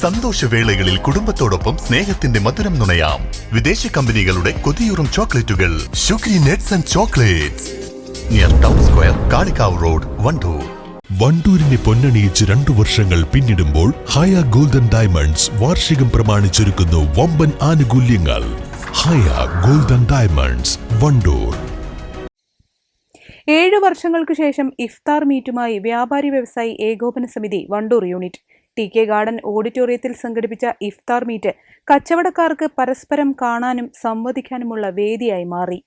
സന്തോഷവേളകളിൽ കുടുംബത്തോടൊപ്പം സ്നേഹത്തിന്റെ മധുരം നുണയാം. വിദേശ കമ്പനികളുടെ കൊതിയൂറും ചോക്ലേറ്റുകൾ. Shukri nuts and chocolates. Near town square Kalikavu road Wandoor. വണ്ടൂരിനെ പൊന്നണിയിച്ച് രണ്ടു വർഷങ്ങൾ പിന്നിടുമ്പോൾ ഹയ ഗോൾഡൻ ഡയമണ്ട്സ് വാർഷികം പ്രമാണിച്ചൊരുക്കുന്നു വമ്പൻ ആനുകൂല്യങ്ങൾ. Haya golden diamonds Wandoor. ഏഴു വർഷങ്ങൾക്ക് ശേഷം ഇഫ്താർ മീറ്റുമായി Vyapari Vyavasayi Ekopana Samithi Wandoor unit T K garden ഓഡിറ്റോറിയത്തിൽ സംഘടിപ്പിച്ച ഇഫ്താർ മീറ്റ് കച്ചവടക്കാർക്ക് പരസ്പരം കാണാനും സംവദിക്കാനുമുള്ള വേദിയായി മാറി.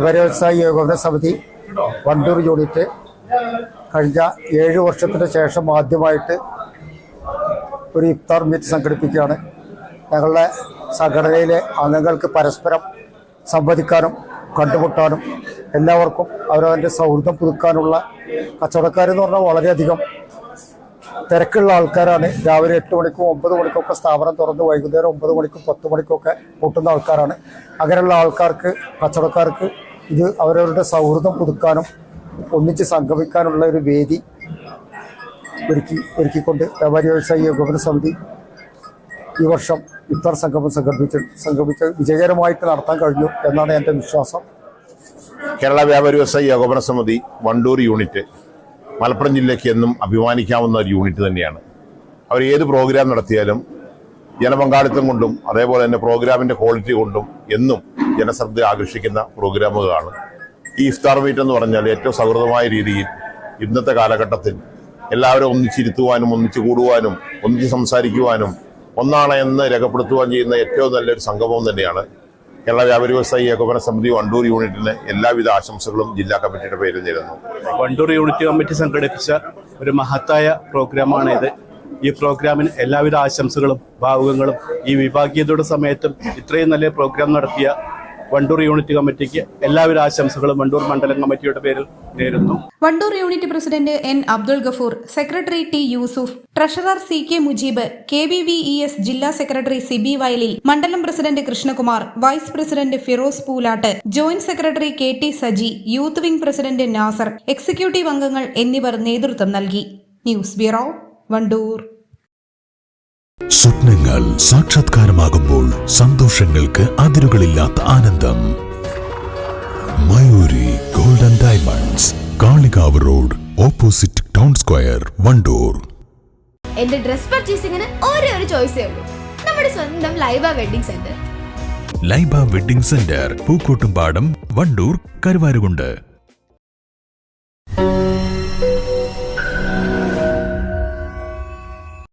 വ്യവസായി ഏകോപന സമിതി വണ്ടൂർ യൂണിറ്റ് കഴിഞ്ഞ ഏഴ് വർഷത്തിന് ശേഷം ആദ്യമായിട്ട് ഒരു ഇഫ്താർ മീറ്റ് സംഘടിപ്പിക്കുകയാണ്. ഞങ്ങളുടെ സംഘടനയിലെ അംഗങ്ങൾക്ക് പരസ്പരം സംവദിക്കാനും കണ്ടുമുട്ടാനും എല്ലാവർക്കും അവരവന്റെ സൗഹൃദം പുതുക്കാനുള്ള കച്ചവടക്കാരെന്ന് പറഞ്ഞാൽ വളരെയധികം തിരക്കുള്ള ആൾക്കാരാണ്. രാവിലെ എട്ട് മണിക്കും ഒമ്പത് മണിക്കൊക്കെ സ്ഥാപനം തുറന്ന് വൈകുന്നേരം ഒമ്പത് മണിക്കും പത്ത് മണിക്കൊക്കെ പൊട്ടുന്ന ആൾക്കാരാണ്. അങ്ങനെയുള്ള ആൾക്കാർക്ക് കച്ചവടക്കാർക്ക് ഇത് അവരവരുടെ സൗഹൃദം പുതുക്കാനും ഒന്നിച്ച് സംഗമിക്കാനുള്ള ഒരു വേദി ഒരുക്കി ഒരുക്കിക്കൊണ്ട് വ്യാപാരി വ്യവസായി ഏകോപന സമിതി ഈ വർഷം ഇഫ്താർ സംഗമം സംഘടിപ്പിച്ച് സംഘടിപ്പിച്ച് വിജയകരമായിട്ട് നടത്താൻ കഴിഞ്ഞു എന്നാണ് എന്റെ വിശ്വാസം. കേരള വ്യാപാരി വ്യവസായി ഏകോപന സമിതി വണ്ടൂർ യൂണിറ്റ് മലപ്പുറം ജില്ലയ്ക്ക് എന്നും അഭിമാനിക്കാവുന്ന ഒരു യൂണിറ്റ് തന്നെയാണ്. അവർ ഏത് പ്രോഗ്രാം നടത്തിയാലും ജനപങ്കാളിത്തം കൊണ്ടും അതേപോലെ തന്നെ പ്രോഗ്രാമിന്റെ ക്വാളിറ്റി കൊണ്ടും എന്നും ജനശ്രദ്ധ ആകർഷിക്കുന്ന പ്രോഗ്രാമുകളാണ് ഈ ഇഫ്താർ മീറ്റ് എന്ന് പറഞ്ഞാൽ ഏറ്റവും സൗഹൃദമായ രീതിയിൽ ഇന്നത്തെ കാലഘട്ടത്തിൽ എല്ലാവരും ഒന്നിച്ചിരുത്തുവാനും ഒന്നിച്ച് കൂടുവാനും ഒന്നിച്ച് സംസാരിക്കുവാനും ഒന്നാണ് എന്ന് രേഖപ്പെടുത്തുവാൻ ചെയ്യുന്ന ഏറ്റവും നല്ലൊരു സംഗമം തന്നെയാണ് കേരള വ്യാപാരി വ്യവസായി ഏകോപന സമിതി വണ്ടൂർ യൂണിറ്റിന് എല്ലാവിധ ആശംസകളും ജില്ലാ കമ്മിറ്റിയുടെ പേരിൽ നേരുന്നു. വണ്ടൂർ യൂണിറ്റ് കമ്മിറ്റി സംഘടിപ്പിച്ച ഒരു മഹത്തായ പ്രോഗ്രാമാണ് ഇത് ഈ പ്രോഗ്രാമിന് എല്ലാവിധ ആശംസകളും ഭാവുകങ്ങളും ഈ വിഭാഗീയതയുടെ സമയത്തും ഇത്രയും നല്ല പ്രോഗ്രാം നടത്തിയ വണ്ടൂർ യൂണിറ്റ് കമ്മിറ്റിക്ക് എല്ലാവിധ ആശംസകളും വണ്ടൂർ മണ്ഡലം കമ്മിറ്റിയുടെ പേരിൽ നേരുന്നു. Wandoor unit president N Abdul Gafoor secretary T Yusuf treasurer C K Mujeeb K V V E S ജില്ലാ സെക്രട്ടറി സിബി വയലിൽ മണ്ഡലം president Krishnakumar vice president Firoz Poolatt joint secretary K T Saji youth wing president Nasar executive അംഗങ്ങൾ എന്നിവർ നേതൃത്വം നൽകി. News bureau Wandoor. സ്വപ്നങ്ങൾ സാക്ഷാത്കാരമാകുമ്പോൾ സന്തോഷങ്ങൾക്ക് അതിരുകളില്ലാത്ത ആനന്ദം. Mayuri golden diamonds Kalikavu road opposite town square Wandoor. എന്റെ ഡ്രസ് പർച്ചേസിംഗിന് ഒരേ ഒരു ചോയ്സേ ഉള്ളൂ. നമ്മുടെ സ്വന്തം Laiba wedding centre. Laiba wedding centre Pookkottumpadam Wandoor Karuvarakundu.